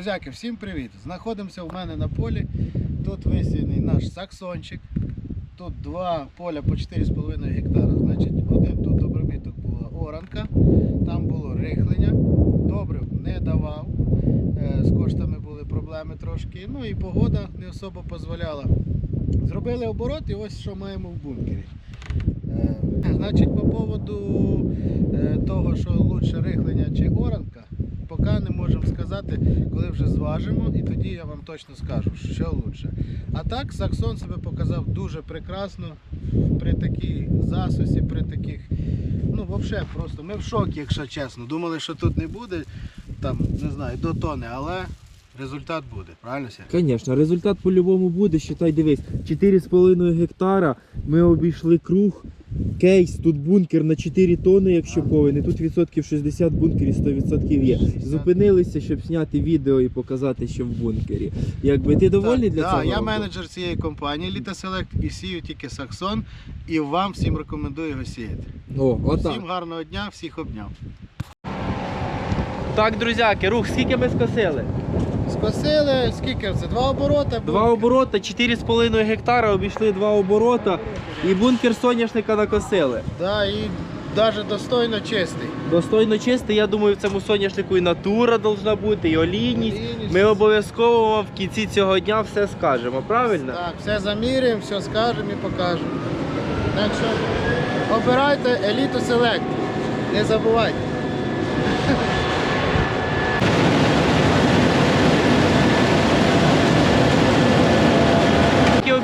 Друзяки, всім привіт! Знаходимося у мене на полі. Тут висіяний наш саксончик. Тут два поля по 4,5 гектара. Значить, один тут обробіток була оранка, там було рихлення, добрив не давав. Е, З коштами були проблеми трошки. Ну і погода не особо дозволяла. Зробили оборот і ось що маємо в бункері. Е, Значить, по поводу е, того, що лучше рихлення чи оранка, поки не можемо сказати, коли вже зважимо, і тоді я вам точно скажу, що лучше. А так, Саксон себе показав дуже прекрасно при такій засусі, при таких. Ну, взагалі, просто ми в шокі, якщо чесно. Думали, що тут не буде, там, не знаю, до тони, але результат буде, правильно? Звісно, результат по-любому буде. Считай, дивись, 4,5 гектара ми обійшли круг. Кейс, тут бункер на 4 тони, якщо повинен. Тут відсотків 60 бункерів 100% є. Зупинилися, щоб зняти відео і показати, що в бункері. Якби ти довольний Так, для да, цього? Я року? менеджер цієї компанії Lita Select і сію тільки Саксон. І вам всім рекомендую його сіяти. О, отак. Всім гарного дня, всіх обняв. Так, друзяки, рух, скільки ми скосили? Скосили, скільки це? Два обороти? Два оборота, 4,5 гектара, обійшли два оборота і бункер соняшника накосили. Да, і навіть достойно чистий. Достойно чистий, я думаю, в цьому соняшнику і натура должна бути, і олійність. Олійність. Ми обов'язково вам в кінці цього дня все скажемо, правильно? Так, все заміряємо, все скажемо і покажемо. Так що обирайте еліту Select. Не забувайте.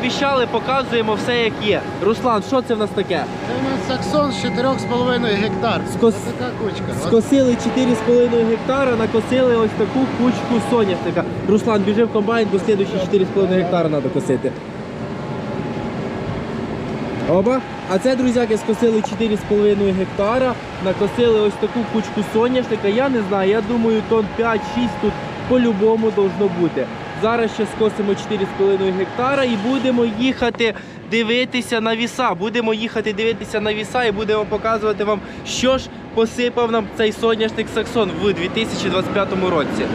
Як обіцяли, показуємо все як є. Руслан, що це в нас таке? Це у нас Саксон з 4,5 гектар. Скос- така кучка. Скосили 4,5 гектара, накосили ось таку кучку соняшника. Руслан, біжи в комбайн, бо слідуючі 4,5 гектара треба косити. Оба. А це, друзяки, скосили 4,5 гектара, накосили ось таку кучку соняшника. Я не знаю, я думаю, тонн 5-6 тут по-любому должно бути. Зараз ще скосимо 4,5 гектара і будемо їхати дивитися на віса. Будемо їхати дивитися на віса і будемо показувати вам, що ж посипав нам цей соняшник Саксон в 2025 році.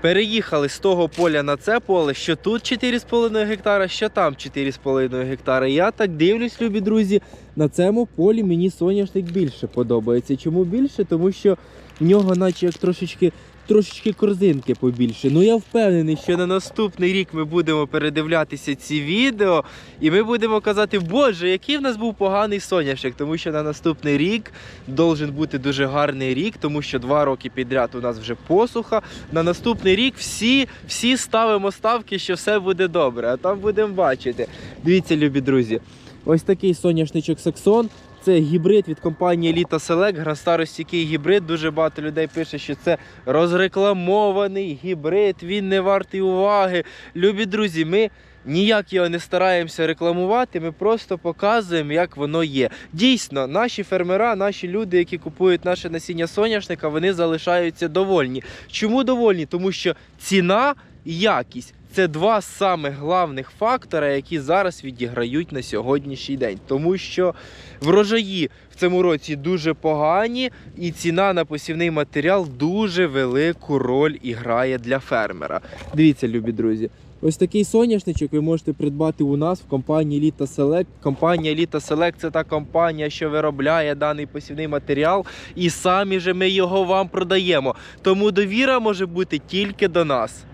Переїхали з того поля на це поле, що тут 4,5 гектара, що там 4,5 гектара. Я так дивлюсь, любі друзі, на цьому полі мені соняшник більше подобається. Чому більше? Тому що в нього, наче як трошечки. Трошечки корзинки побільше. Ну я впевнений, що на наступний рік ми будемо передивлятися ці відео, і ми будемо казати, Боже, який в нас був поганий соняшник, тому що на наступний рік должен бути дуже гарний рік, тому що два роки підряд у нас вже посуха. На наступний рік всі, всі ставимо ставки, що все буде добре. А там будемо бачити. Дивіться, любі друзі, ось такий соняшничок Саксон. Це гібрид від компанії Elita Select, грастаростійкий гібрид. Дуже багато людей пише, що це розрекламований гібрид, він не вартий уваги. Любі друзі, ми ніяк його не стараємося рекламувати, ми просто показуємо, як воно є. Дійсно, наші фермера, наші люди, які купують наше насіння соняшника, вони залишаються довольні. Чому довольні? Тому що ціна і якість. Це два з самих главних фактора, які зараз відіграють на сьогоднішній день. Тому що врожаї в цьому році дуже погані, і ціна на посівний матеріал дуже велику роль іграє для фермера. Дивіться, любі друзі. Ось такий соняшничок ви можете придбати у нас в компанії Elita Select. Компанія Elita Select – це та компанія, що виробляє даний посівний матеріал, і самі же ми його вам продаємо. Тому довіра може бути тільки до нас.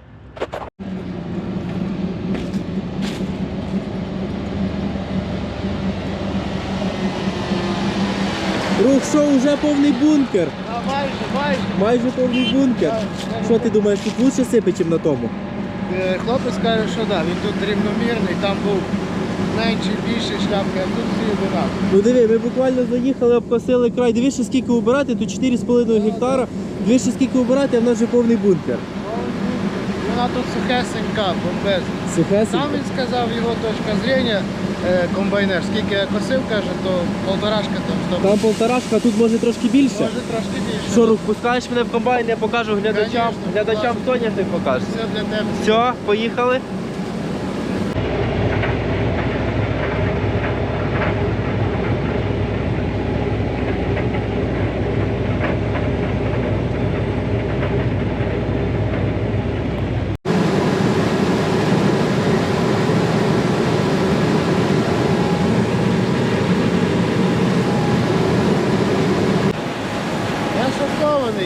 Рух, що вже повний бункер. А майже, майже. Майже повний бункер. Що ти думаєш, тут лучше сипе, ніж на тому? Е, Хлопець каже, що да, він тут рівномірний, там був менший, більший шляпки, а тут всі одинакові. Ну диви, ми буквально заїхали, обкосили край. Дивись, скільки убирати, тут 4,5 гектара. Дивись, ще скільки убирати, а в нас вже повний бункер. Вона тут сухесенька, бомбезна. Там Сухесенько. він сказав його точка зрення, комбайнер, скільки я косив, каже, то полторашка там стоп. Там полторашка, а тут може трошки більше. Може трошки більше. Що, рух, пускаєш мене в комбайн, я покажу глядачам. Конечно, Глядачам соняшник покажеш. Все для тебе. Все, поїхали.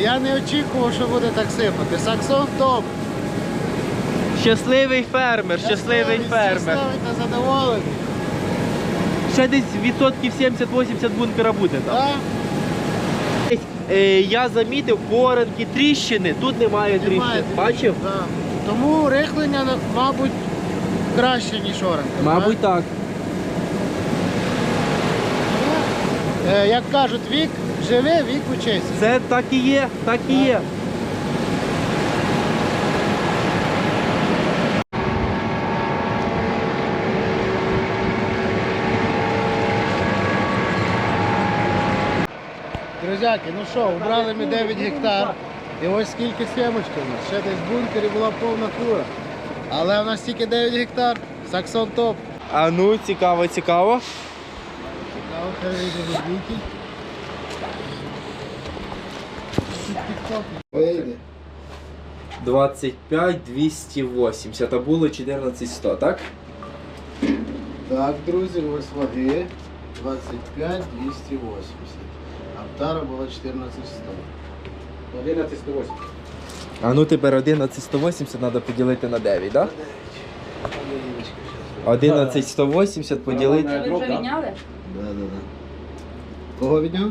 Я не очікував, що буде так сипати. Саксон топ. Щасливий фермер, щасливий фермер. Щасливий та задоволений. Ще десь відсотків 70-80 бункера буде там. Так? Е, я замітив коронки, тріщини. Тут немає тріщин. Немає. Бачив? Да. Тому рихлення, мабуть, краще, ніж оранка. Мабуть, так. Е, Як кажуть, вік живе, вік учиться. Це так і є, так і є. Друзяки, ну що, убрали ми 9 гектар. І ось скільки схемочки у нас. Ще десь в бункері була повна фура. Але у нас тільки 9 гектар. Саксон топ. А ну, цікаво, цікаво. Цікаво, хай вийде Віки. Вийде. 25 280, а було 14 100, так? Так, друзі, ось ваги. 25 280. Аптара була 14 100. 11 180. А ну тепер 11 180 треба поділити на 9, так? 11 180 поділити. Ви вже відняли? Да, да, да. Кого відняв?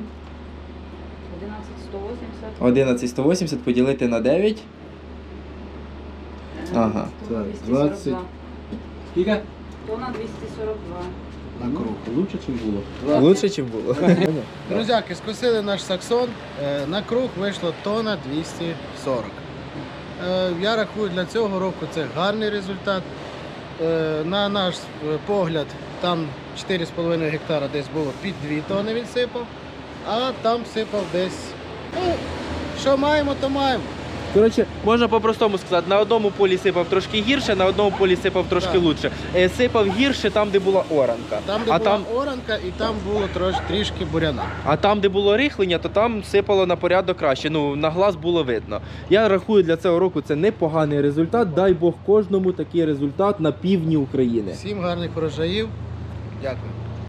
11180. 11 180 поділити на 9. Ага. Так, 242. 20. Скільки? Тона 242. На круг. Лучше, ніж було. Лучше, ніж було. Друзяки, скосили наш саксон. Е, На круг вийшло тонна 240. Е, Я рахую, для цього року це гарний результат. Е, На наш е, погляд, там 4,5 гектара десь було під 2 тони він сипав, а там сипав десь. Ну, що маємо, то маємо. Коротше, можна по-простому сказати, на одному полі сипав трошки гірше, на одному полі сипав трошки Так. лучше. Е, Сипав гірше там, де була оранка. Там, де а, була там, оранка, і там було трош, трішки буряна. а там, де було рихлення, то там сипало на порядок краще. Ну, на глаз було видно. Я рахую, для цього року це непоганий результат. Дай Бог кожному такий результат на півдні України. Всім гарних врожаїв. Дякую.